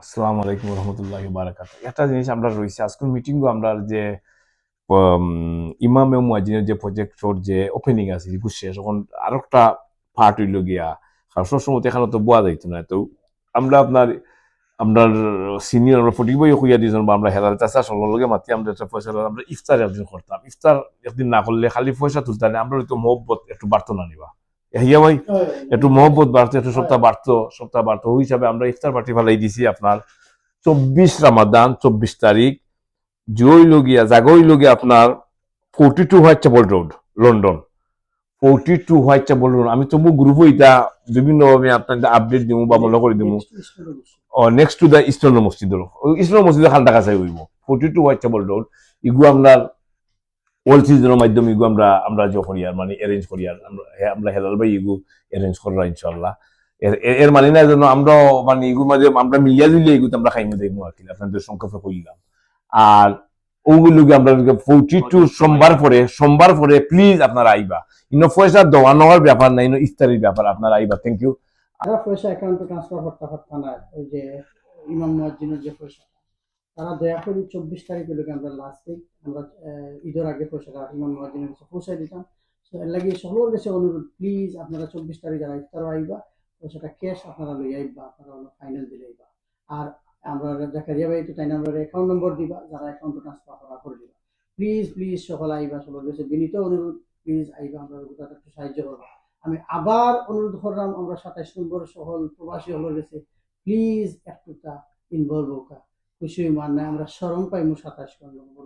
আসসালামু আলাইকুম রহমতুল্লাহ বারাকাত একটা জিনিস আমরা রয়েছে, আজকের মিটিংও আমরা যে ইমাম এবং মুয়াজ্জিনের যে প্রজেক্টর যে ওপেনিং আছে এগুলো শেষ এখন আর একটা পার্ট হইল গিয়া, কারণ সবসময় এখানে তো বোয়া যাইত না। তো আমরা আপনার আপনার সিনিয়র আমরা ফটিক বই কইয়া দিয়েছেন বা আমরা হেলাল চাষা সঙ্গে মাতি, আমরা একটা পয়সা আমরা ইফতার একদিন করতাম। ইফতার একদিন না করলে খালি পয়সা তুলতাম আমরা একটু মহব্বত একটু বাড়তো না নিবা। হিয়া ভাই একটু মহব্বত বাড়তো একটু সপ্তাহ বাড়তো সপ্তাহ বাড়তো। ওই হিসাবে আমরা ইফতার পার্টি ফেলাই দিছি আপনার চব্বিশ রামাদান চব্বিশ তারিখ জয় লগিয়া জাগই লগিয়া আপনার forty two Whitechapel Road London forty two Whitechapel Road আমি তবু গ্রুপে এটা বিভিন্ন ভাবে আপনাদের আপডেট দিব বা মনে করে দিব নেক্সট টু দ্য ইস্টার্ন মসজিদ ইস্টার্ন মসজিদের খালটা কাছে হইব। Forty two Whitechapel Road ইগু আপনার ওয়াল সিজনের মাধ্যমে ইগু আমরা আমরা যে করি আর মানে অ্যারেঞ্জ করি আর আমরা হে- আমরা হেলাল ভাই ইগু অ্যারেঞ্জ করা ইনশাল্লাহ এর মানে না যেন আমরা মানে ইগু মাঝে আমরা মিলিয়া জুলিয়া ইগু আমরা খাইমে দেখব আর কি, আপনাদের সংক্ষেপে কইলাম আর ওগুলোকে আমরা ফোর্টি টু সোমবার পরে সোমবার পরে প্লিজ আপনারা আইবা। ইনো পয়সা দেওয়া নেওয়ার ব্যাপার না ইনো ইফতারির ব্যাপার, আপনারা আইবা থ্যাংক ইউ পয়সা অ্যাকাউন্টে ট্রান্সফার করতে পারতাম না, ওই যে ইমাম মুয়াজ্জিনের যে পয়সা। তারা দয়া করে চব্বিশ তারিখ লোকে আমরা লাস্ট উইক আমরা ঈদের আগে পয়সাটা ইমাম মুয়াজ্জিনের কাছে পৌঁছাই দিতাম। তো এর লাগে সকলের কাছে অনুরোধ প্লিজ আপনারা চব্বিশ তারিখ যারা ইফতার আইবা, পয়সাটা ক্যাশ আপনারা লই আইবা, আপনারা হলো ফাইনাল দিলে আইবা। আর আমরা জাকারিয়া ভাই তো তাই আমরা অ্যাকাউন্ট নম্বর দিবা, যারা অ্যাকাউন্টে ট্রান্সফার করা করে দিবা। প্লিজ প্লিজ সকল আইবা, সকলের কাছে বিনীত অনুরোধ প্লিজ আইবা, আমরা ওটা একটু সাহায্য করবা। আমি আবার অনুরোধ করলাম, আমরা সাতাইশ নম্বর সকল প্রবাসী হলের কাছে প্লিজ একটুটা ইনভলভ হোক। খুশি মানে আমরা স্মরণ পাইমু সাতাশ নম্বর